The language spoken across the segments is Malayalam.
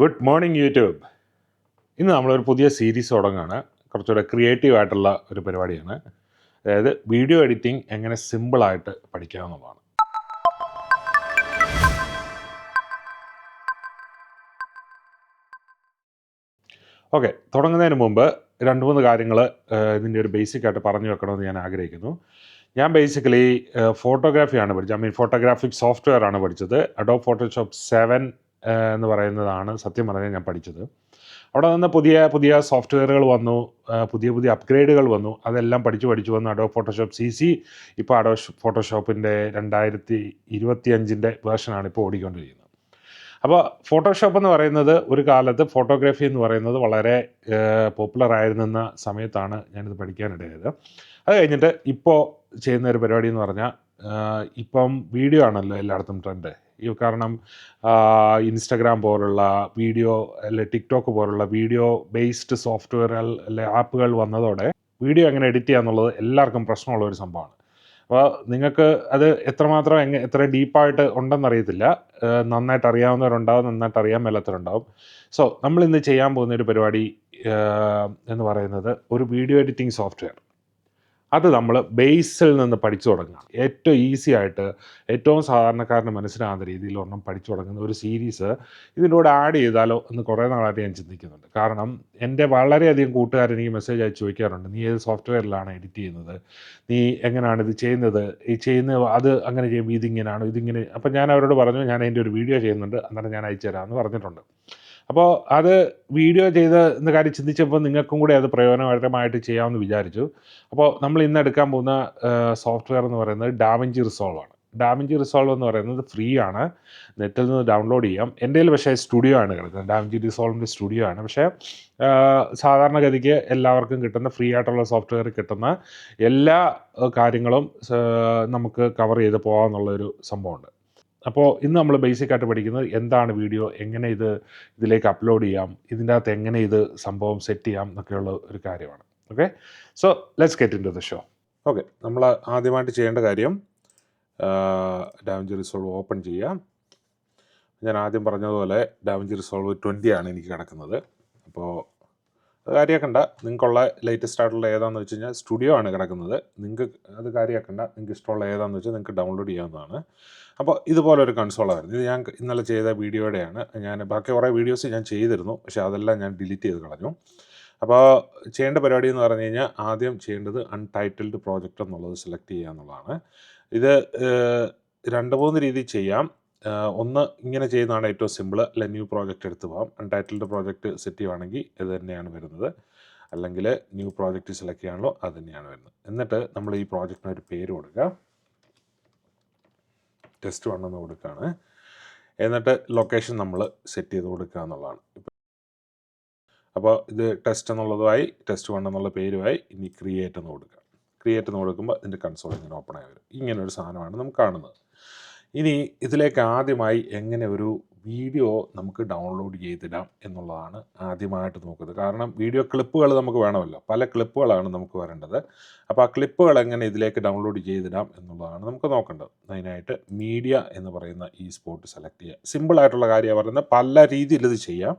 ഗുഡ് മോർണിംഗ് യൂട്യൂബ് ഇന്ന് നമ്മളൊരു പുതിയ സീരീസ് തുടങ്ങുകയാണ് കുറച്ചുകൂടെ ക്രിയേറ്റീവ് ആയിട്ടുള്ള ഒരു പരിപാടിയാണ്. അതായത് വീഡിയോ എഡിറ്റിംഗ് എങ്ങനെ സിമ്പിളായിട്ട് പഠിക്കാവുന്നതാണ് ഓക്കെ തുടങ്ങുന്നതിന് മുമ്പ് രണ്ട് മൂന്ന് കാര്യങ്ങൾ ഇതിന്റെ ഒരു ബേസിക് ആയിട്ട് പറഞ്ഞു വെക്കണമെന്ന് ഞാൻ ആഗ്രഹിക്കുന്നു. ഞാൻ ബേസിക്കലി ഫോട്ടോഗ്രാഫിയാണ് പഠിച്ചത്. ഐ മീൻ ഫോട്ടോഗ്രാഫിക് സോഫ്റ്റ്വെയർ ആണ് പഠിച്ചത്. അഡോ ഫോട്ടോഷോപ്പ് സെവൻ എന്ന് പറയുന്നതാണ് സത്യം പറഞ്ഞാൽ ഞാൻ പഠിച്ചത്. അവിടെ നിന്ന് പുതിയ പുതിയ സോഫ്റ്റ്വെയറുകൾ വന്നു പുതിയ പുതിയ അപ്ഗ്രേഡുകൾ വന്നു. അതെല്ലാം പഠിച്ചു പഠിച്ചു വന്നു അഡോ ഫോട്ടോഷോപ്പ് സി സി ഇപ്പോൾ അഡോ ഫോട്ടോഷോപ്പിന്റെ രണ്ടായിരത്തി ഇരുപത്തി അഞ്ചിന്റെ വേർഷനാണ് ഇപ്പോൾ ഓടിക്കൊണ്ടിരിക്കുന്നത്. അപ്പോൾ ഫോട്ടോഷോപ്പ് എന്ന് പറയുന്നത് ഒരു കാലത്ത് ഫോട്ടോഗ്രാഫി എന്ന് പറയുന്നത് വളരെ പോപ്പുലർ ആയിരുന്ന സമയത്താണ് ഞാനിത് പഠിക്കാനിടയായത്. അത് കഴിഞ്ഞിട്ട് ഇപ്പോൾ ചെയ്യുന്ന ഒരു പരിപാടി എന്ന് പറഞ്ഞാൽ ഇപ്പം വീഡിയോ ആണല്ലോ എല്ലായിടത്തും ട്രെൻഡ് കാരണം ഇൻസ്റ്റഗ്രാം പോലുള്ള വീഡിയോ അല്ലെ ടിക്ടോക്ക് പോലുള്ള വീഡിയോ ബേസ്ഡ് സോഫ്റ്റ്വെയർ അല്ലെ ആപ്പുകൾ വന്നതോടെ വീഡിയോ എങ്ങനെ എഡിറ്റ് ചെയ്യാന്നുള്ളത് എല്ലാവർക്കും പ്രശ്നമുള്ള ഒരു സംഭവമാണ്. അപ്പോൾ നിങ്ങൾക്ക് അത് എത്രമാത്രം എങ്ങനെ എത്ര ഡീപ്പായിട്ട് ഉണ്ടെന്നറിയത്തില്ല. നന്നായിട്ട് അറിയാവുന്നവരുണ്ടാവും നന്നായിട്ട് അറിയാൻ മേലാത്തവരുണ്ടാവും. സോ നമ്മൾ ഇന്ന് ചെയ്യാൻ പോകുന്ന ഒരു പരിപാടി എന്ന് പറയുന്നത് ഒരു വീഡിയോ എഡിറ്റിംഗ് സോഫ്റ്റ്വെയർ അത് നമ്മൾ ബേസിൽ നിന്ന് പഠിച്ചു തുടങ്ങുക. ഏറ്റവും ഈസി ആയിട്ട് ഏറ്റവും സാധാരണക്കാരന് മനസ്സിലാകുന്ന രീതിയിൽ ഒരെണ്ണം പഠിച്ചു തുടങ്ങുന്ന ഒരു സീരീസ് ഇതിന്റെ കൂടെ ആഡ് ചെയ്താലോ എന്ന് കുറേ നാളായിട്ട് ഞാൻ ചിന്തിക്കുന്നുണ്ട്. കാരണം എന്റെ വളരെയധികം കൂട്ടുകാരൻ എനിക്ക് മെസ്സേജ് അയച്ച് ചോദിക്കാറുണ്ട് നീ ഏത് സോഫ്റ്റ്വെയറിലാണ് എഡിറ്റ് ചെയ്യുന്നത്? നീ എങ്ങനെയാണ് ഇത് ചെയ്യുന്നത്? ഈ ചെയ്യുന്ന അത് അങ്ങനെ ചെയ്യുമ്പോൾ ഇതിങ്ങനെയാണോ? ഇതിങ്ങനെ അപ്പം ഞാൻ അവരോട് പറഞ്ഞു ഞാൻ അതിന്റെ ഒരു വീഡിയോ ചെയ്യുന്നുണ്ട് അന്നേരം ഞാൻ അയച്ചു തരാമെന്ന് പറഞ്ഞിട്ടുണ്ട്. അപ്പോൾ അത് വീഡിയോ ചെയ്ത് എന്ന കാര്യം ചിന്തിച്ചപ്പോൾ നിങ്ങൾക്കും കൂടി അത് പ്രയോജനകരമായിട്ട് ചെയ്യാമെന്ന് വിചാരിച്ചു. അപ്പോൾ നമ്മൾ ഇന്ന് എടുക്കാൻ പോകുന്ന സോഫ്റ്റ്വെയർ എന്ന് പറയുന്നത് ഡാവിഞ്ചി റിസോൾവ് ആണ്. ഡാവിഞ്ചി റിസോൾവ് എന്ന് പറയുന്നത് ഫ്രീ ആണ്. നെറ്റിൽ നിന്ന് ഡൗൺലോഡ് ചെയ്യാം. എന്റെ പക്ഷേ സ്റ്റുഡിയോ ആണ് കിടക്കുന്നത്. ഡാവിഞ്ചി റിസോൾവിന്റെ സ്റ്റുഡിയോ ആണ്. പക്ഷേ സാധാരണഗതിക്ക് എല്ലാവർക്കും കിട്ടുന്ന ഫ്രീ ആയിട്ടുള്ള സോഫ്റ്റ്വെയർ കിട്ടുന്ന എല്ലാ കാര്യങ്ങളും നമുക്ക് കവർ ചെയ്ത് പോകാമെന്നുള്ളൊരു സംഭവമുണ്ട്. അപ്പോൾ ഇന്ന് നമ്മൾ ബേസിക് ആയിട്ട് പഠിക്കുന്നത് എന്താണ് വീഡിയോ എങ്ങനെ ഇത് ഇതിലേക്ക് അപ്ലോഡ് ചെയ്യാം ഇതിന്റെ അകത്ത് എങ്ങനെ ഇത് സംഭവം സെറ്റ് ചെയ്യാം എന്നൊക്കെയുള്ള ഒരു കാര്യമാണ്. Okay so let's get into the show okay നമ്മൾ ആദ്യമായിട്ട് ചെയ്യേണ്ട കാര്യം ഡാവഞ്ചി റിസോൾവ് ഓപ്പൺ ചെയ്യാം. ഞാൻ ആദ്യം പറഞ്ഞതുപോലെ ഡാവഞ്ചി റിസോൾവ് ട്വന്റി ആണ് എനിക്ക് കിടക്കുന്നത്. അപ്പോൾ കാര്യമാക്കണ്ട നിങ്ങൾക്കുള്ള ലേറ്റസ്റ്റ് ആയിട്ടുള്ള ഏതാണെന്ന് വെച്ച് കഴിഞ്ഞാൽ സ്റ്റുഡിയോ ആണ് കിടക്കുന്നത്. നിങ്ങൾക്ക് അത് കാര്യമാക്കണ്ട നിങ്ങൾക്ക് ഇഷ്ടമുള്ള ഏതാണെന്ന് വെച്ചാൽ നിങ്ങൾക്ക് ഡൗൺലോഡ് ചെയ്യാവുന്നതാണ്. അപ്പോൾ ഇതുപോലെ ഒരു കൺസോളായിരുന്നു ഇത് ഞാൻ ഇന്നലെ ചെയ്ത വീഡിയോയുടെയാണ്. ഞാൻ ബാക്കി കുറേ വീഡിയോസ് ഞാൻ ചെയ്തിരുന്നു. പക്ഷേ അതെല്ലാം ഞാൻ ഡിലീറ്റ് ചെയ്ത് കളഞ്ഞു. അപ്പോൾ ചെയ്യേണ്ട പരിപാടി എന്ന് പറഞ്ഞു കഴിഞ്ഞാൽ ആദ്യം ചെയ്യേണ്ടത് അൺടൈറ്റിൽഡ് പ്രോജക്റ്റ് എന്നുള്ളത് സെലക്ട് ചെയ്യുക എന്നുള്ളതാണ്. ഇത് രണ്ട് മൂന്ന് രീതി ചെയ്യാം. ഒന്ന് ഇങ്ങനെ ചെയ്യുന്നതാണ് ഏറ്റവും സിമ്പിൾ അല്ലെ ന്യൂ പ്രോജക്റ്റ് എടുത്ത് പോകാം അൺടൈറ്റിൽഡ് പ്രോജക്റ്റ് സെറ്റ് ചെയ്യുവാണെങ്കിൽ ഇത് തന്നെയാണ് വരുന്നത്. അല്ലെങ്കിൽ ന്യൂ പ്രോജക്റ്റ് സെലക്ട് ചെയ്യാണല്ലോ അത് തന്നെയാണ് വരുന്നത്. എന്നിട്ട് നമ്മൾ ഈ പ്രോജക്റ്റിന് ഒരു പേര് കൊടുക്കുക. ടെസ്റ്റ് വൺ എന്ന് കൊടുക്കുകയാണ്. എന്നിട്ട് ലൊക്കേഷൻ നമ്മൾ സെറ്റ് ചെയ്ത് കൊടുക്കുക എന്നുള്ളതാണ്. അപ്പോൾ ഇത് ടെസ്റ്റ് എന്നുള്ളതുമായി ടെസ്റ്റ് വൺ എന്നുള്ള പേരുമായി ഇനി ക്രിയേറ്റ് എന്ന് കൊടുക്കുക. ക്രിയേറ്റ് എന്ന് കൊടുക്കുമ്പോൾ ഇതിന്റെ കൺസോൾ ഇങ്ങനെ ഓപ്പൺ ആയി വരും. ഇങ്ങനെ ഒരു സാധനമാണ് നമുക്ക് കാണുന്നത്. ഇനി ഇതിലേക്ക് ആദ്യമായി എങ്ങനെ ഒരു വീഡിയോ നമുക്ക് ഡൗൺലോഡ് ചെയ്തിടാം എന്നുള്ളതാണ് ആദ്യമായിട്ട് നോക്കുന്നത്. കാരണം വീഡിയോ ക്ലിപ്പുകൾ നമുക്ക് വേണമല്ലോ. പല ക്ലിപ്പുകളാണ് നമുക്ക് വരേണ്ടത്. അപ്പോൾ ആ ക്ലിപ്പുകൾ എങ്ങനെ ഇതിലേക്ക് ഡൗൺലോഡ് ചെയ്തിടാം എന്നുള്ളതാണ് നമുക്ക് നോക്കേണ്ടത്. അതിനായിട്ട് മീഡിയ എന്ന് പറയുന്ന ഈ സ്പോട്ട് സെലക്ട് ചെയ്യുക. സിമ്പിളായിട്ടുള്ള കാര്യമാണ് പറയുന്നത്. പല രീതിയിൽ ഇത് ചെയ്യാം.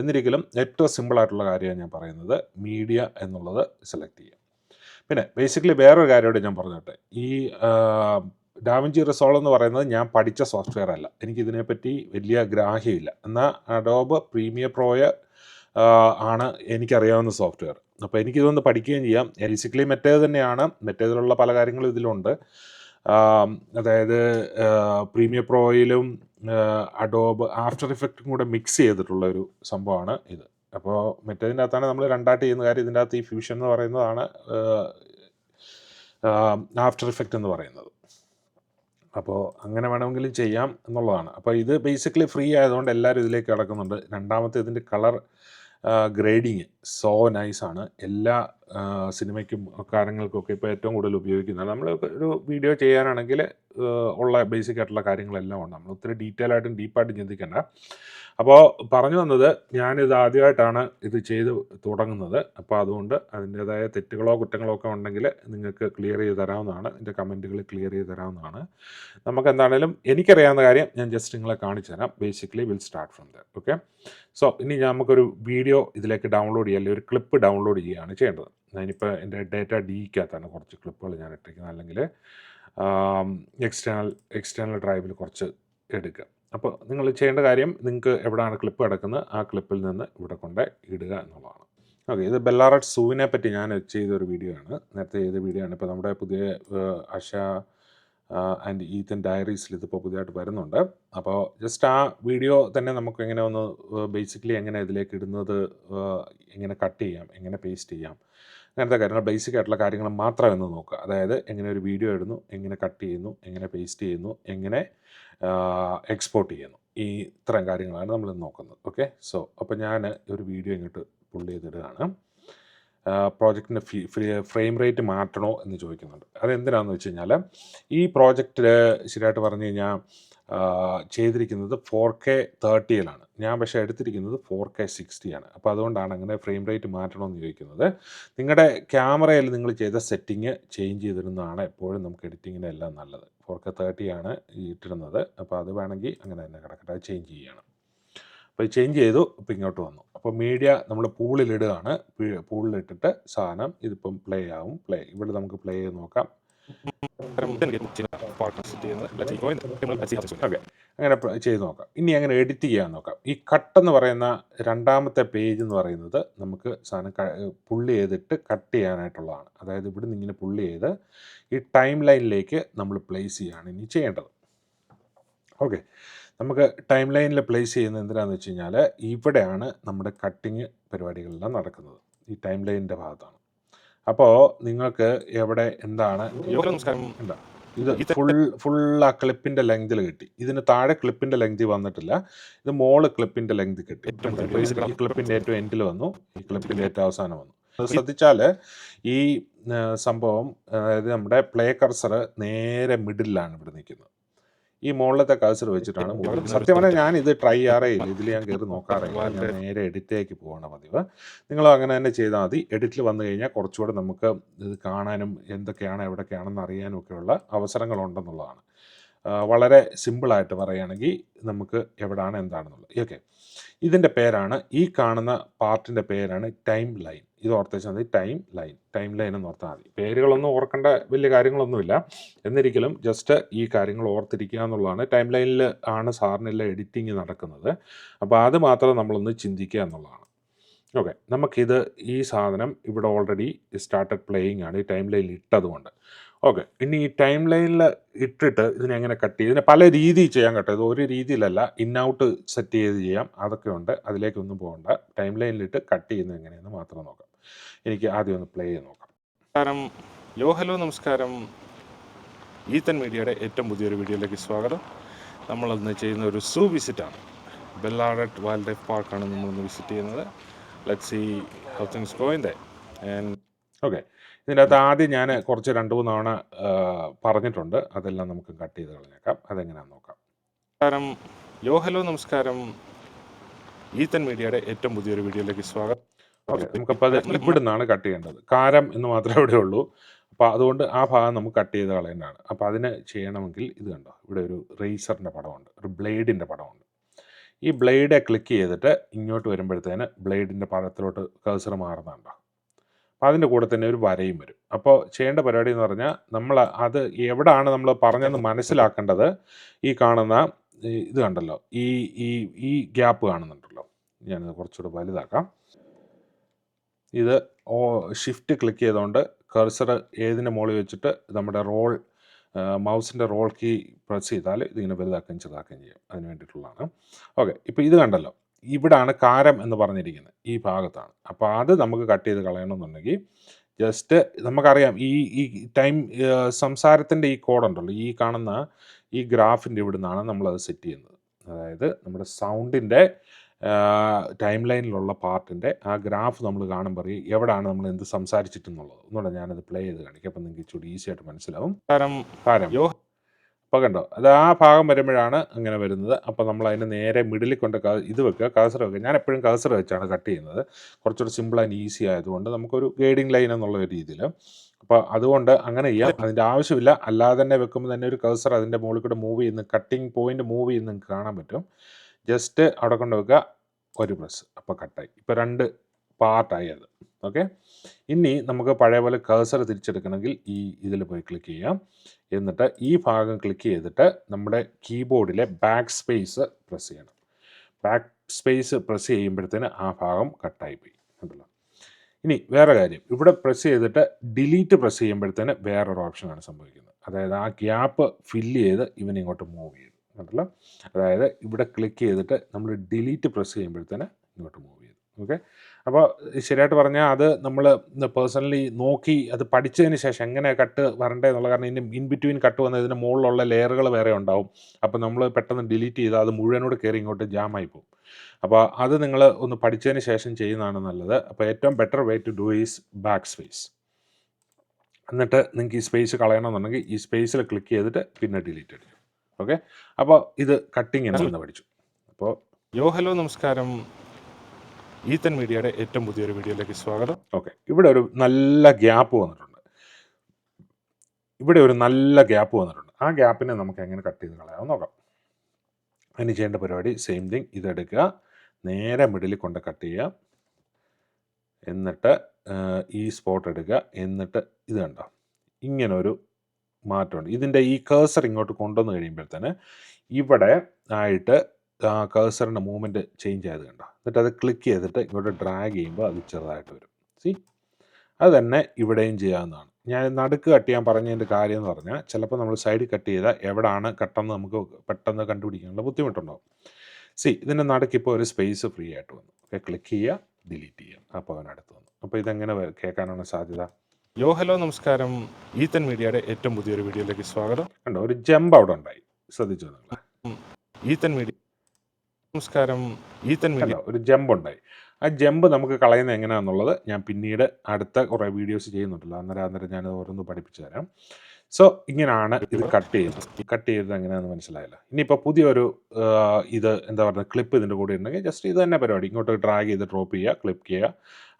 എന്നിരിക്കലും ഏറ്റവും സിമ്പിളായിട്ടുള്ള കാര്യമാണ് ഞാൻ പറയുന്നത്. മീഡിയ എന്നുള്ളത് സെലക്ട് ചെയ്യുക. പിന്നെ ബേസിക്കലി വേറൊരു കാര്യമായിട്ട് ഞാൻ പറഞ്ഞോട്ടെ. ഈ ഡാവിഞ്ചി റിസോൾ എന്ന് പറയുന്നത് ഞാൻ പഠിച്ച സോഫ്റ്റ്വെയർ അല്ല. എനിക്കിതിനെപ്പറ്റി വലിയ ഗ്രാഹ്യമില്ല. എന്നാൽ അഡോബ് പ്രീമിയർ പ്രോയ ആണ് എനിക്കറിയാവുന്ന സോഫ്റ്റ്വെയർ. അപ്പോൾ എനിക്കിതൊന്ന് പഠിക്കുകയും ചെയ്യാം. ബേസിക്കലി മറ്റേത് തന്നെയാണ്. മറ്റേതിലുള്ള പല കാര്യങ്ങളും ഇതിലുണ്ട്. അതായത് പ്രീമിയർ പ്രോയിലും അഡോബ് ആഫ്റ്റർ ഇഫക്റ്റും കൂടെ മിക്സ് ചെയ്തിട്ടുള്ള ഒരു സംഭവമാണ് ഇത്. അപ്പോൾ മറ്റേതിന്റെ അകത്താണ് നമ്മൾ രണ്ടായിട്ട് ചെയ്യുന്ന കാര്യം. ഇതിന്റെ അകത്ത് ഈ ഫ്യൂഷൻ എന്ന് പറയുന്നതാണ് ആഫ്റ്റർ ഇഫക്റ്റ് എന്ന് പറയുന്നത്. അപ്പോൾ അങ്ങനെ വേണമെങ്കിലും ചെയ്യാം എന്നുള്ളതാണ്. അപ്പോൾ ഇത് ബേസിക്കലി ഫ്രീ ആയതുകൊണ്ട് എല്ലാവരും ഇതിലേക്ക് കിടക്കുന്നുണ്ട്. രണ്ടാമത്തെ ഇതിന്റെ കളർ ഗ്രേഡിങ് സോ നൈസാണ് എല്ലാ സിനിമയ്ക്കും കാര്യങ്ങൾക്കൊക്കെ ഇപ്പോൾ ഏറ്റവും കൂടുതൽ ഉപയോഗിക്കുന്നത്. നമ്മൾ ഒരു വീഡിയോ ചെയ്യാനാണെങ്കിൽ ഉള്ള ബേസിക് ആയിട്ടുള്ള കാര്യങ്ങളെല്ലാം ഉണ്ട്. നമ്മൾ ഒത്തിരി ഡീറ്റെയിൽ ആയിട്ടും ഡീപ്പായിട്ടും ചിന്തിക്കേണ്ട. അപ്പോൾ പറഞ്ഞു വന്നത് ഞാനിത് ആദ്യമായിട്ടാണ് ഇത് ചെയ്ത് തുടങ്ങുന്നത്. അപ്പോൾ അതുകൊണ്ട് അതിന്റേതായ തെറ്റുകളോ കുറ്റങ്ങളോ ഒക്കെ ഉണ്ടെങ്കിൽ നിങ്ങൾക്ക് ക്ലിയർ ചെയ്ത് തരാവുന്നതാണ്. എന്റെ കമന്റുകൾ ക്ലിയർ ചെയ്ത് തരാവുന്നതാണ്. നമുക്ക് എന്താണേലും എനിക്കറിയാവുന്ന കാര്യം ഞാൻ ജസ്റ്റ് നിങ്ങളെ കാണിച്ചു തരാം. Basically will start from there okay so ഇനി നമുക്കൊരു വീഡിയോ ഇതിലേക്ക് ഡൗൺലോഡ് ചെയ്യാൻ ഒരു ക്ലിപ്പ് ഡൗൺലോഡ് ചെയ്യുകയാണ് ചെയ്യേണ്ടത്. ഞാനിപ്പോൾ എന്റെ ഡേറ്റ ഡിക്കകത്താണ് കുറച്ച് ക്ലിപ്പുകൾ ഞാൻ ഇട്ടിരിക്കുന്നത്. അല്ലെങ്കിൽ എക്സ്റ്റേണൽ എക്സ്റ്റേണൽ ഡ്രൈവിൽ കുറച്ച് എടുക്കുക. അപ്പോൾ നിങ്ങൾ ചെയ്യേണ്ട കാര്യം നിങ്ങൾക്ക് എവിടെയാണ് ക്ലിപ്പ് കിടക്കുന്നത് ആ ക്ലിപ്പിൽ നിന്ന് ഇവിടെ കൊണ്ട് ഇടുക എന്നുള്ളതാണ്. ഓക്കെ ഇത് ബെല്ലാറട്ട് സൂവിനെ പറ്റി ഞാൻ ചെയ്തൊരു വീഡിയോ ആണ്. നേരത്തെ ചെയ്ത വീഡിയോ ആണ്. ഇപ്പോൾ നമ്മുടെ പുതിയ അഷ ആൻഡ് ഈത്തൻ ഡയറീസിൽ ഇതിപ്പോൾ പുതിയതായിട്ട് വരുന്നുണ്ട്. അപ്പോൾ ജസ്റ്റ് ആ വീഡിയോ തന്നെ നമുക്ക് എങ്ങനെ ഒന്ന് ബേസിക്കലി എങ്ങനെ ഇതിലേക്ക് ഇടുന്നത് എങ്ങനെ കട്ട് ചെയ്യാം എങ്ങനെ പേസ്റ്റ് ചെയ്യാം അങ്ങനത്തെ കാര്യങ്ങൾ ബേസിക് ആയിട്ടുള്ള കാര്യങ്ങൾ മാത്രം എന്ന് നോക്കുക. അതായത് എങ്ങനെ ഒരു വീഡിയോ ഇടുന്നു എങ്ങനെ കട്ട് ചെയ്യുന്നു എങ്ങനെ പേസ്റ്റ് ചെയ്യുന്നു എങ്ങനെ എക്സ്പോർട്ട് ചെയ്യുന്നു. ഈ ഇത്തരം കാര്യങ്ങളാണ് നമ്മൾ നോക്കുന്നത്. ഓക്കെ സോ അപ്പോൾ ഞാൻ ഒരു വീഡിയോ ഇങ്ങോട്ട് പുള്ളി ചെയ്തിടുകയാണ്. പ്രോജക്റ്റിന്റെ ഫ്രെയിം റേറ്റ് മാറ്റണോ എന്ന് ചോദിക്കുന്നുണ്ട്. അതെന്തിനാണെന്ന് വെച്ച് കഴിഞ്ഞാൽ ഈ പ്രോജക്റ്റിൽ ശരിയായിട്ട് പറഞ്ഞു കഴിഞ്ഞാൽ ചെയ്തിരിക്കുന്നത് ഫോർ കെ തേർട്ടിയിലാണ് ഞാൻ പക്ഷേ എടുത്തിരിക്കുന്നത് ഫോർ കെ സിക്സ്റ്റിയാണ് അപ്പോൾ അതുകൊണ്ടാണ് അങ്ങനെ ഫ്രെയിം റേറ്റ് മാറ്റണമെന്ന് ചോദിക്കുന്നത്. നിങ്ങളുടെ ക്യാമറയിൽ നിങ്ങൾ ചെയ്ത സെറ്റിങ് ചേഞ്ച് ചെയ്തിരുന്നതാണ് എപ്പോഴും നമുക്ക് എഡിറ്റിങ്ങിന് എല്ലാം നല്ലത് ഫോർ കെ തേർട്ടിയാണ് ഇട്ടിരുന്നത്. അപ്പോൾ അത് വേണമെങ്കിൽ അങ്ങനെ തന്നെ കിടക്കട്ടെ. ചേഞ്ച് ചെയ്യണം. അപ്പോൾ ചേഞ്ച് ചെയ്തു. അപ്പോൾ ഇങ്ങോട്ട് വന്നു. അപ്പോൾ മീഡിയ നമ്മൾ പൂളിലിടുകയാണ് പൂളിലിട്ടിട്ട് സാധനം ഇതിപ്പം പ്ലേ ആവും. പ്ലേ ഇവിടെ നമുക്ക് പ്ലേ ചെയ്ത് നോക്കാം. അങ്ങനെ ചെയ്ത് നോക്കാം. ഇനി അങ്ങനെ എഡിറ്റ് ചെയ്യാൻ നോക്കാം. ഈ കട്ട് എന്ന് പറയുന്ന രണ്ടാമത്തെ പേജ് എന്ന് പറയുന്നത് നമുക്ക് സാധനം പുള്ളി ചെയ്തിട്ട് കട്ട് ചെയ്യാനായിട്ടുള്ളതാണ്. അതായത് ഇവിടുന്ന് ഇങ്ങനെ പുള്ളി ചെയ്ത് ഈ ടൈം ലൈനിലേക്ക് നമ്മൾ പ്ലേസ് ചെയ്യുകയാണ് ഇനി ചെയ്യേണ്ടത്. ഓക്കെ നമുക്ക് ടൈം ലൈനിൽ പ്ലേസ് ചെയ്യുന്നത് എന്തിനാണെന്ന് വെച്ച് കഴിഞ്ഞാൽ ഇവിടെയാണ് നമ്മുടെ കട്ടിങ് പരിപാടികളെല്ലാം നടക്കുന്നത്. ഈ ടൈം ലൈനിന്റെ ഭാഗത്താണ്. അപ്പോൾ നിങ്ങൾക്ക് എവിടെ എന്താണ്? എന്താ? ഇത് ഫുൾ ഫുൾ ആ ക്ലിപ്പിന്റെ ലെങ്തിൽ കിട്ടി. ഇതിന് താഴെ ക്ലിപ്പിന്റെ ലെങ്തി വന്നിട്ടില്ല. ഇത് മോൾ ക്ലിപ്പിന്റെ ലെങ്തി കിട്ടി. ഈ ക്ലിപ്പിന്റെ ഏറ്റവും എൻഡിൽ വന്നു. ഈ ക്ലിപ്പിന്റെ ഏറ്റവും അവസാനം വന്നു. ശ്രദ്ധിച്ചാൽ ശ്രദ്ധിച്ചാൽ ഈ സംഭവം അതായത് നമ്മുടെ പ്ലേ കർസർ നേരെ മിഡിലാണ് ഇവിടെ നിൽക്കുന്നത്. ഈ മുകളിലത്തെ കഴ്സർ വെച്ചിട്ടാണ്. സത്യം പറഞ്ഞാൽ ഞാൻ ഇത് ട്രൈ ചെയ്യാറേ ഇല്ല. ഇതിൽ ഞാൻ കയറി നോക്കാറേ ഇല്ല. നേരെ എഡിറ്റിലേക്ക് പോകണം പതിവ്. നിങ്ങൾ അങ്ങനെ തന്നെ ചെയ്താൽ മതി. എഡിറ്റിൽ വന്നു കഴിഞ്ഞാൽ കുറച്ചുകൂടെ നമുക്ക് ഇത് കാണാനും എന്തൊക്കെയാണ് എവിടെയൊക്കെയാണെന്ന് അറിയാനും ഒക്കെയുള്ള അവസരങ്ങളുണ്ടെന്നുള്ളതാണ്. വളരെ സിമ്പിളായിട്ട് പറയുകയാണെങ്കിൽ നമുക്ക് എവിടെയാണ് എന്താണെന്നുള്ളത്. ഓക്കെ ഇതിന്റെ പേരാണ് ഈ കാണുന്ന പാർട്ടിന്റെ പേരാണ് ടൈം ലൈൻ ഇത് ഓർത്തേച്ചാൽ മതി. ടൈം ലൈൻ ടൈം ലൈൻ എന്ന് ഓർത്താൽ മതി. പേരുകളൊന്നും ഓർക്കേണ്ട വലിയ കാര്യങ്ങളൊന്നുമില്ല. എന്നിരിക്കലും ജസ്റ്റ് ഈ കാര്യങ്ങൾ ഓർത്തിരിക്കുക എന്നുള്ളതാണ്. ടൈം ലൈനിൽ ആണ് സാറിനെല്ലാം എഡിറ്റിംഗ് നടക്കുന്നത്. അപ്പോൾ അത് മാത്രം നമ്മളൊന്ന് ചിന്തിക്കുക എന്നുള്ളതാണ്. ഓക്കെ നമുക്കിത് ഈ സാധനം ഇവിടെ ഓൾറെഡി സ്റ്റാർട്ടഡ് പ്ലേയിങ് ആണ്. ഈ ടൈം ലൈനിൽ ഇട്ടതുകൊണ്ട്. ഓക്കെ. ഇനി ഈ ടൈം ലൈനിൽ ഇട്ടിട്ട് ഇതിനെ എങ്ങനെ കട്ട് ചെയ്യും? ഇതിനെ പല രീതിയിൽ ചെയ്യാൻ കേട്ടോ. ഇത് ഒരു രീതിയിലല്ല. ഇൻ ഔട്ട് സെറ്റ് ചെയ്ത് ചെയ്യാം. അതൊക്കെ ഉണ്ട്. അതിലേക്കൊന്നും പോകണ്ട. ടൈം ലൈനിലിട്ട് കട്ട് ചെയ്യുന്നത് എങ്ങനെയെന്ന് മാത്രം നോക്കാം. എനിക്ക് ആദ്യം ഒന്ന് പ്ലേ ചെയ്ത് നോക്കാം. നമസ്കാരം. ലോ ഹലോ നമസ്കാരം. ഈത്തൻ മീഡിയയുടെ ഏറ്റവും പുതിയൊരു വീഡിയോയിലേക്ക് സ്വാഗതം. നമ്മളന്ന് ചെയ്യുന്ന ഒരു സൂ വിസിറ്റാണ് ബെല്ലാഡറ്റ് വൈൽഡ് ലൈഫ് പാർക്കാണ് നമ്മളിന്ന് വിസിറ്റ് ചെയ്യുന്നത്. Let see how things there and okay. ഇതിന്റെ അകത്ത് ആദ്യം ഞാൻ കുറച്ച് രണ്ട് മൂന്ന് തവണ പറഞ്ഞിട്ടുണ്ട്. അതെല്ലാം നമുക്ക് കട്ട് ചെയ്ത് കളഞ്ഞേക്കാം. അതെങ്ങനെയാണെന്ന് നോക്കാം. നമസ്കാരം. യോ ഹലോ നമസ്കാരം. ഈത്തൻ മീഡിയയുടെ ഏറ്റവും പുതിയൊരു വീഡിയോയിലേക്ക് സ്വാഗതം. ഓക്കെ നമുക്കപ്പോൾ അത് ഇവിടെ നിന്നാണ് കട്ട് ചെയ്യേണ്ടത്. കാരം എന്ന് മാത്രമേ ഇവിടെ ഉള്ളൂ. അപ്പോൾ അതുകൊണ്ട് ആ ഭാഗം നമുക്ക് കട്ട് ചെയ്ത് കളയേണ്ടതാണ്. അപ്പോൾ അതിന് ചെയ്യണമെങ്കിൽ ഇത് കണ്ടോ? ഇവിടെ ഒരു റേസറിന്റെ പടമുണ്ട്. ഒരു ബ്ലേഡിന്റെ പടമുണ്ട്. ഈ ബ്ലേഡ് ക്ലിക്ക് ചെയ്തിട്ട് ഇങ്ങോട്ട് വരുമ്പോഴത്തേന് ബ്ലേഡിന്റെ പടത്തിലോട്ട് കേസർ മാറുന്നുണ്ടോ അപ്പോൾ അതിന്റെ കൂടെ തന്നെ ഒരു വരയും വരും. അപ്പോൾ ചെയ്യേണ്ട പരിപാടി എന്ന് പറഞ്ഞാൽ നമ്മൾ അത് എവിടെയാണ് നമ്മൾ പറഞ്ഞെന്ന് മനസ്സിലാക്കേണ്ടത് ഈ കാണുന്ന ഇത് കണ്ടല്ലോ ഈ ഈ ഈ ഗ്യാപ്പ് കാണുന്നുണ്ടല്ലോ. ഞാനത് കുറച്ചുകൂടെ വലുതാക്കാം. ഇത് ഓ ഷിഫ്റ്റ് ക്ലിക്ക് ചെയ്തുകൊണ്ട് കർസർ ഏതിന്റെ മുകളിൽ വെച്ചിട്ട് നമ്മുടെ റോൾ മൗസിന്റെ റോൾ കീ പ്രസ് ചെയ്താൽ ഇതിങ്ങനെ വലുതാക്കുകയും ചെറുതാക്കുകയും ചെയ്യും. അതിന് വേണ്ടിയിട്ടുള്ളതാണ്. ഓക്കെ ഇപ്പോൾ ഇത് കണ്ടല്ലോ ഇവിടാണ് കാരം എന്ന് പറഞ്ഞിരിക്കുന്നത് ഈ ഭാഗത്താണ്. അപ്പോൾ അത് നമുക്ക് കട്ട് ചെയ്ത് കളയണമെന്നുണ്ടെങ്കിൽ ജസ്റ്റ് നമുക്കറിയാം ഈ ഈ ടൈം സംസാരത്തിന്റെ ഈ കോഡുണ്ടല്ലോ ഈ കാണുന്ന ഈ ഗ്രാഫിന്റെ ഇവിടെ നിന്നാണ് നമ്മളത് സെറ്റ് ചെയ്യുന്നത്. അതായത് നമ്മുടെ സൗണ്ടിന്റെ ടൈം ലൈനിലുള്ള പാർട്ടിന്റെ ആ ഗ്രാഫ് നമ്മൾ കാണുമ്പോൾ എവിടെയാണ് നമ്മൾ എന്ത് സംസാരിച്ചിട്ടെന്നുള്ളത്. ഒന്നുകൂടെ ഞാനത് പ്ലേ ചെയ്ത് കാണിക്കാം അപ്പം നിങ്ങൾക്ക് ഇച്ചിരി ഈസി ആയിട്ട് മനസ്സിലാവും. നമസ്കാരം കാരം. യോ അപ്പോൾ കണ്ടോ അത് ആ ഭാഗം വരുമ്പോഴാണ് അങ്ങനെ വരുന്നത്. അപ്പോൾ നമ്മൾ അതിന് നേരെ മിഡിലിൽ കൊണ്ട് ഇത് വെക്കുക കസർ വെക്കുക. ഞാൻ എപ്പോഴും കസർ വെച്ചാണ് കട്ട് ചെയ്യുന്നത്. കുറച്ചുകൂടി സിമ്പിൾ ആൻഡ് ഈസി ആയതുകൊണ്ട് നമുക്കൊരു ഗൈഡിങ് ലൈൻ എന്നുള്ള രീതിയിൽ. അപ്പോൾ അതുകൊണ്ട് അങ്ങനെ ചെയ്യാം. അതിന്റെ ആവശ്യമില്ല. അല്ലാതെ തന്നെ വെക്കുമ്പോൾ തന്നെ ഒരു കസർ അതിന്റെ മുകളിൽ കൂടെ മൂവ് ചെയ്യുന്ന കട്ടിങ് പോയിന്റ് മൂവ് ചെയ്യുന്ന കാണാൻ പറ്റും. ജസ്റ്റ് അവിടെ കൊണ്ട് വെക്കുക ഒരു പ്രസ് അപ്പോൾ കട്ടായി ഇപ്പോൾ രണ്ട് പാർട്ടായി അത് ഓക്കെ ഇനി നമുക്ക് പഴയ പോലെ കേസർ തിരിച്ചെടുക്കണമെങ്കിൽ ഈ ഇതിൽ പോയി ക്ലിക്ക് ചെയ്യാം. എന്നിട്ട് ഈ ഭാഗം ക്ലിക്ക് ചെയ്തിട്ട് നമ്മുടെ കീബോർഡിലെ ബാക്ക് സ്പേസ് പ്രസ് ചെയ്യണം. ബാക്ക് സ്പേസ് പ്രസ് ചെയ്യുമ്പോഴത്തേന് ആ ഭാഗം കട്ടായി പോയി കണ്ടല്ലോ? ഇനി വേറെ കാര്യം. ഇവിടെ പ്രസ് ചെയ്തിട്ട് ഡിലീറ്റ് പ്രസ് ചെയ്യുമ്പോഴത്തേന് വേറൊരു ഓപ്ഷനാണ് സംഭവിക്കുന്നത്. അതായത് ആ ഗ്യാപ്പ് ഫില്ല് ചെയ്ത് ഇവനിങ്ങോട്ട് മൂവ് ചെയ്യും. കണ്ടല്ലോ? അതായത് ഇവിടെ ക്ലിക്ക് ചെയ്തിട്ട് നമ്മൾ ഡിലീറ്റ് പ്രസ് ചെയ്യുമ്പോഴത്തേന് ഇങ്ങോട്ട് മൂവ് ചെയ്തു ഓക്കെ അപ്പോൾ ശരിയായിട്ട് പറഞ്ഞാൽ അത് നമ്മൾ പേഴ്സണലി നോക്കി അത് പഠിച്ചതിന് ശേഷം എങ്ങനെ കട്ട് വരണ്ടേ എന്നുള്ള കാരണം ഇതിന്റെ ഇൻ ബിറ്റ്വീൻ കട്ട് വന്ന ഇതിന്റെ മുകളിലുള്ള ലെയറുകൾ വേറെ ഉണ്ടാവും. അപ്പോൾ നമ്മൾ പെട്ടെന്ന് ഡിലീറ്റ് ചെയ്താൽ അത് മുഴുവനോട് കയറി ഇങ്ങോട്ട് ജാമായി പോകും അപ്പോൾ അത് നിങ്ങൾ ഒന്ന് പഠിച്ചതിന് ശേഷം ചെയ്യുന്നതാണ് നല്ലത്. അപ്പോൾ ഏറ്റവും better way to do is backspace എന്നിട്ട് നിങ്ങൾക്ക് ഈ സ്പേസ് കളയണമെന്നുണ്ടെങ്കിൽ ഈ സ്പേസിൽ ക്ലിക്ക് ചെയ്തിട്ട് പിന്നെ ഡിലീറ്റ് അടിക്കും ഓക്കെ അപ്പോൾ ഇത് കട്ടിങ് എന്ന് പഠിച്ചു. അപ്പോൾ യോ ഹലോ നമസ്കാരം. ഈത്തൻ മീഡിയയുടെ ഏറ്റവും പുതിയൊരു വീഡിയോയിലേക്ക് സ്വാഗതം. ഓക്കെ ഇവിടെ ഒരു നല്ല ഗ്യാപ്പ് വന്നിട്ടുണ്ട്. ഇവിടെ ഒരു നല്ല ഗ്യാപ്പ് വന്നിട്ടുണ്ട്. ആ ഗ്യാപ്പിനെ നമുക്ക് എങ്ങനെ കട്ട് ചെയ്ത് കളയാമെന്ന് നോക്കാം. അതിന് ചെയ്യേണ്ട പരിപാടി സെയിം തിങ് ഇതെടുക്കുക. നേരെ മിഡിലിൽ കൊണ്ട് കട്ട് ചെയ്യുക. എന്നിട്ട് ഈ സ്പോട്ട് എടുക്കുക. എന്നിട്ട് ഇത് കണ്ടോ? ഇങ്ങനെ ഒരു മാറ്റമുണ്ട്. ഇതിന്റെ ഈ കേസർ ഇങ്ങോട്ട് കൊണ്ടുവന്ന് കഴിയുമ്പോഴത്തേന് ഇവിടെ ആയിട്ട് കേഴ്സറിന്റെ മൂവ്മെന്റ് ചേഞ്ച് ആയത് കണ്ടോ? എന്നിട്ട് അത് ക്ലിക്ക് ചെയ്തിട്ട് ഇങ്ങോട്ട് ഡ്രാഗ് ചെയ്യുമ്പോൾ അത് ചെറുതായിട്ട് വരും. സി അത് തന്നെ ഇവിടെയും ചെയ്യാവുന്നതാണ്. ഞാൻ നടുക്ക് കട്ട് ചെയ്യാൻ പറഞ്ഞതിന്റെ കാര്യം എന്ന് പറഞ്ഞാൽ ചിലപ്പോൾ നമ്മൾ സൈഡ് കട്ട് ചെയ്താൽ എവിടാണ് കട്ടെന്ന് നമുക്ക് പെട്ടെന്ന് കണ്ടുപിടിക്കാനുള്ള ബുദ്ധിമുട്ടുണ്ടാവും. സി ഇതിന്റെ നടുക്ക് ഇപ്പോൾ ഒരു സ്പേസ് ഫ്രീ ആയിട്ട് വന്നു. ഓക്കെ ക്ലിക്ക് ചെയ്യുക ഡിലീറ്റ് ചെയ്യുക. അപ്പോൾ അവൻ അടുത്ത് വന്നു. അപ്പോൾ ഇതെങ്ങനെ കേൾക്കാനാണ് സാധ്യത? യോ ഹലോ നമസ്കാരം. ഈത്തൻ മീഡിയയുടെ ഏറ്റവും പുതിയൊരു വീഡിയോയിലേക്ക് സ്വാഗതം. കണ്ടോ ഒരു ജമ്പ് അവിടെ ഉണ്ടായി. ശ്രദ്ധിച്ചു നിങ്ങൾ? ഈത്തൻ മീഡിയ നമസ്കാരം. ഈത്തൻ തന്നെ ഒരു ജമ്പ് ഉണ്ടായി. ആ ജമ്പ് നമുക്ക് കളയുന്നത് എങ്ങനെയാണെന്നുള്ളത് ഞാൻ പിന്നീട് അടുത്ത കുറേ വീഡിയോസ് ചെയ്യുന്നുണ്ടല്ലോ. അന്നേരം അന്നേരം ഞാൻ ഓരോന്ന് പഠിപ്പിച്ചു തരാം. സോ ഇങ്ങനെയാണ് ഇത് കട്ട് ചെയ്യുന്നത് കട്ട് ചെയ്തത് എങ്ങനെയാണെന്ന് മനസ്സിലായില്ല. ഇനിയിപ്പോൾ പുതിയൊരു ഇത് എന്താ പറയുക ക്ലിപ്പ് ഇതിന്റെ കൂടെ ഉണ്ടെങ്കിൽ ജസ്റ്റ് ഇത് തന്നെ പരിപാടി. ഇങ്ങോട്ട് ഡ്രാഗ് ചെയ്ത് ഡ്രോപ്പ് ചെയ്യുക ക്ലിപ്പ് ചെയ്യുക.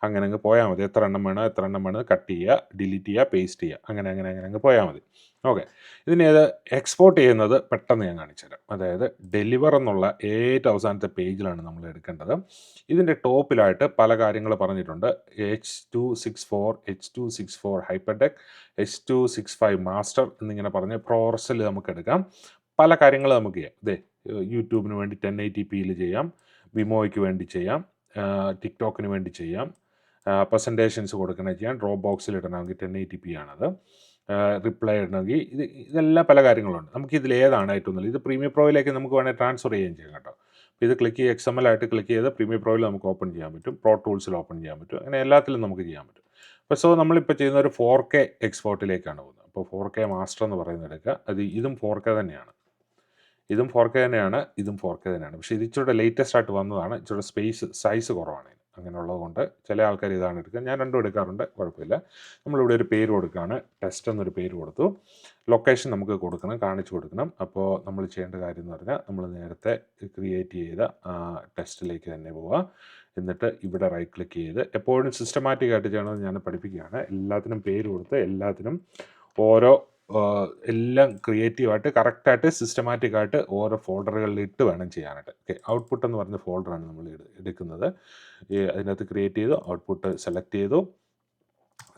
അങ്ങനെ അങ്ങ് പോയാൽ മതി. എത്ര എണ്ണം വേണോ എത്ര എണ്ണം വേണോ കട്ട് ചെയ്യുക ഡിലീറ്റ് ചെയ്യുക പേസ്റ്റ് ചെയ്യുക. അങ്ങനെ അങ്ങനെ അങ്ങനെ അങ്ങ് പോയാൽ മതി. ഓക്കെ ഇതിനെ ഇത് എക്സ്പോർട്ട് ചെയ്യുന്നത് പെട്ടെന്ന് ഞാൻ കാണിച്ചുതരാം അതായത് ഡെലിവർ എന്നുള്ള ഏറ്റവും അവസാനത്തെ പേജിലാണ് നമ്മൾ എടുക്കേണ്ടത്. ഇതിന്റെ ടോപ്പിലായിട്ട് പല കാര്യങ്ങൾ പറഞ്ഞിട്ടുണ്ട്. H two six four H two six four ഹൈപ്പർടെക് H two six five master എന്നിങ്ങനെ പറഞ്ഞ് പ്രോറസിൽ നമുക്ക് എടുക്കാം. പല കാര്യങ്ങൾ നമുക്ക് ചെയ്യാം. ഇതേ യൂട്യൂബിന് വേണ്ടി ടെൻ എയ്റ്റി പിയിൽ ചെയ്യാം. വിമോയ്ക്ക് വേണ്ടി ചെയ്യാം. ടിക്ടോക്കിന് വേണ്ടി ചെയ്യാം. പ്രസന്റേഷൻസ് കൊടുക്കണം ചെയ്യാൻ ഡ്രോപ്പ് ബോക്സിൽ ഇടണമെങ്കിൽ ടെൻ എയ്റ്റി പി ആണത്. റിപ്ലൈ ഇടണമെങ്കിൽ ഇത് ഇതെല്ലാം പല കാര്യങ്ങളുണ്ട്. നമുക്ക് ഇതിൽ ഏതാണ് ഏറ്റവും നല്ലത്? ഇത് പ്രീമിയം പ്രോയിലേക്ക് നമുക്ക് വേണമെങ്കിൽ ട്രാൻസ്ഫർ ചെയ്യുകയും ചെയ്യാം കേട്ടോ. ഇത് ക്ലിക്ക് ചെയ്ത് എക്സ് എം എൽ ആയിട്ട് ക്ലിക്ക് ചെയ്ത് പ്രീമിയം പ്രോയിൽ നമുക്ക് ഓപ്പൺ ചെയ്യാൻ പറ്റും. പ്രോ ടൂൾസിൽ ഓപ്പൺ ചെയ്യാൻ പറ്റും. അങ്ങനെ എല്ലാത്തിലും നമുക്ക് ചെയ്യാൻ പറ്റും. അപ്പോൾ സോ നമ്മളിപ്പോൾ ചെയ്യുന്ന ഒരു ഫോർ കെ എക്സ്പോർട്ടിലേക്കാണ് പോകുന്നത്. അപ്പോൾ ഫോർ കെ മാസ്റ്റർ എന്ന് പറയുന്നത് എടുക്കുക അത് ഇതും ഫോർ കെ തന്നെയാണ്. ഇതും ഫോർ കെ തന്നെയാണ്. ഇതും ഫോർ കെ തന്നെയാണ്. പക്ഷേ ഇത് ഇച്ചിരി ലേറ്റസ്റ്റ് ആയിട്ട് വന്നതാണ്. ഇച്ചിരി സ്പേസ് സൈസ് കുറവാണ്. അങ്ങനെയുള്ളത് കൊണ്ട് ചില ആൾക്കാർ ഇതാണ് എടുക്കുക ഞാൻ രണ്ടും എടുക്കാറുണ്ട് കുഴപ്പമില്ല. നമ്മളിവിടെ ഒരു പേര് കൊടുക്കുകയാണ് ടെസ്റ്റ് എന്നൊരു പേര് കൊടുത്തു. ലൊക്കേഷൻ നമുക്ക് കൊടുക്കണം കാണിച്ചു കൊടുക്കണം. അപ്പോൾ നമ്മൾ ചെയ്യേണ്ട കാര്യം എന്ന് പറഞ്ഞാൽ നമ്മൾ നേരത്തെ ക്രിയേറ്റ് ചെയ്ത ടെസ്റ്റിലേക്ക് തന്നെ പോവുക എന്നിട്ട് ഇവിടെ റൈറ്റ് ക്ലിക്ക് ചെയ്ത് എപ്പോഴും സിസ്റ്റമാറ്റിക്കായിട്ട് ചെയ്യണമെന്ന് ഞാൻ പഠിപ്പിക്കുകയാണ്. എല്ലാത്തിനും പേര് കൊടുത്ത് എല്ലാത്തിനും ഓരോ എല്ലാം ക്രിയേറ്റീവായിട്ട് കറക്റ്റായിട്ട് സിസ്റ്റമാറ്റിക് ആയിട്ട് ഓരോ ഫോൾഡറുകളിൽ ഇട്ട് വേണം ചെയ്യാനായിട്ട്. ഓക്കെ ഔട്ട്പുട്ട് എന്ന് പറഞ്ഞ ഫോൾഡറാണ് നമ്മൾ എടുക്കുന്നത്. അതിനകത്ത് ക്രിയേറ്റ് ചെയ്തു ഔട്ട്പുട്ട് സെലക്ട് ചെയ്തു.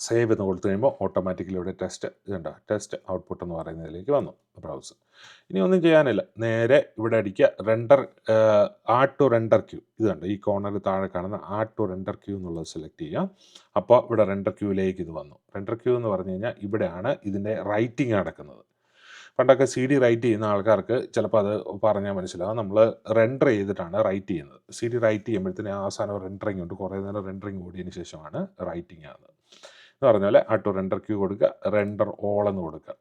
സേവ് എന്ന് കൊടുത്തു കഴിയുമ്പോൾ ഓട്ടോമാറ്റിക്കലി ഇവിടെ ടെസ്റ്റ് ഇതുണ്ട്? ടെസ്റ്റ് ഔട്ട്പുട്ട് എന്ന് പറയുന്നതിലേക്ക് വന്നു ബ്രൗസർ ഇനി ഒന്നും ചെയ്യാനില്ല. നേരെ ഇവിടെ അടിക്കുക. റെൻഡർ ആ ടു റെൻഡർ ക്യൂ ഇതുണ്ട്. ഈ കോർണറിൽ താഴെ കാണുന്ന ആ ടു റെൻഡർ ക്യൂ എന്നുള്ളത് സെലക്ട് ചെയ്യുക. അപ്പോൾ ഇവിടെ റെൻഡർ ക്യൂവിലേക്ക് ഇത് വന്നു. റെൻഡർ ക്യൂ എന്ന് പറഞ്ഞു കഴിഞ്ഞാൽ ഇവിടെയാണ് ഇതിന്റെ റൈറ്റിംഗ് നടക്കുന്നത്. പണ്ടൊക്കെ സി ഡി റൈറ്റ് ചെയ്യുന്ന ആൾക്കാർക്ക് ചിലപ്പോൾ അത് പറഞ്ഞാൽ മനസ്സിലാവും. നമ്മൾ റെൻഡർ ചെയ്തിട്ടാണ് റൈറ്റ് ചെയ്യുന്നത്. സി ഡി റൈറ്റ് ചെയ്യുമ്പോഴത്തേന് അവസാനം റെൻഡറിങ് ഉണ്ട് കുറേ നേരം റെൻഡറിങ് ഓടിയതിന് ശേഷമാണ് റൈറ്റിംഗ് ആകുന്നത് എന്ന് പറഞ്ഞ പോലെ ആട്ടോ റെൻഡർ ക്യൂ കൊടുക്കുക റെൻഡർ ഓൾ എന്ന് കൊടുക്കുക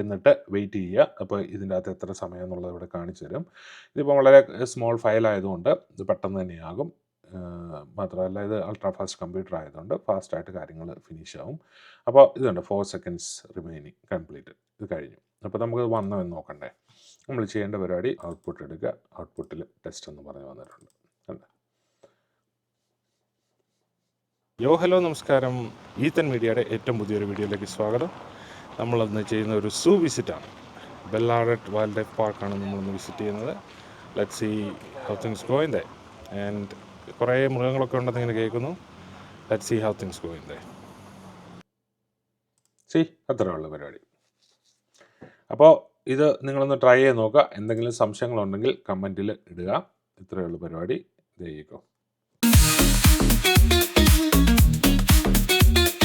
എന്നിട്ട് വെയിറ്റ് ചെയ്യുക. അപ്പോൾ ഇതിന്റെ അകത്ത് എത്ര സമയം എന്നുള്ളത് ഇവിടെ കാണിച്ചു തരും. ഇതിപ്പോൾ വളരെ സ്മോൾ ഫയൽ ആയതുകൊണ്ട് ഇത് പെട്ടെന്ന് തന്നെയാകും. മാത്രമല്ല ഇത് അൾട്രാ ഫാസ്റ്റ് കമ്പ്യൂട്ടർ ആയതുകൊണ്ട് ഫാസ്റ്റായിട്ട് കാര്യങ്ങൾ ഫിനിഷ് ആവും. അപ്പോൾ ഇതുണ്ട് ഫോർ സെക്കൻഡ്സ് റിമൈനിങ് കംപ്ലീറ്റ് ഇത് കഴിഞ്ഞു. അപ്പോൾ നമുക്ക് വന്നോ എന്ന് നോക്കണ്ടേ. നമ്മൾ ചെയ്യേണ്ട പരിപാടി ഔട്ട്പുട്ട് എടുക്കുക. ഔട്ട്പുട്ടിൽ ടെസ്റ്റ് എന്ന് പറഞ്ഞ് വന്നിട്ടുണ്ട് കണ്ടോ? യോ ഹലോ നമസ്കാരം. ഈത്തൻ മീഡിയയുടെ ഏറ്റവും പുതിയൊരു വീഡിയോയിലേക്ക് സ്വാഗതം. നമ്മളിന്ന് ചെയ്യുന്ന ഒരു സൂ വിസിറ്റാണ്. ബെല്ലാഡറ്റ് വൈൽഡ് ലൈഫ് പാർക്കാണ് നമ്മളിന്ന് വിസിറ്റ് ചെയ്യുന്നത്. Let see how things go in there and കുറേ മൃഗങ്ങളൊക്കെ ഉണ്ടെന്ന് ഇങ്ങനെ കേൾക്കുന്നു. Let see how things go in there see അത്രയുള്ള പരിപാടി. അപ്പോൾ ഇത് നിങ്ങളൊന്ന് ട്രൈ ചെയ്ത് നോക്കുക. എന്തെങ്കിലും സംശയങ്ങളുണ്ടെങ്കിൽ കമന്റിൽ ഇടുക. ഇത്രയുള്ള പരിപാടി. ദൈവം Thank you.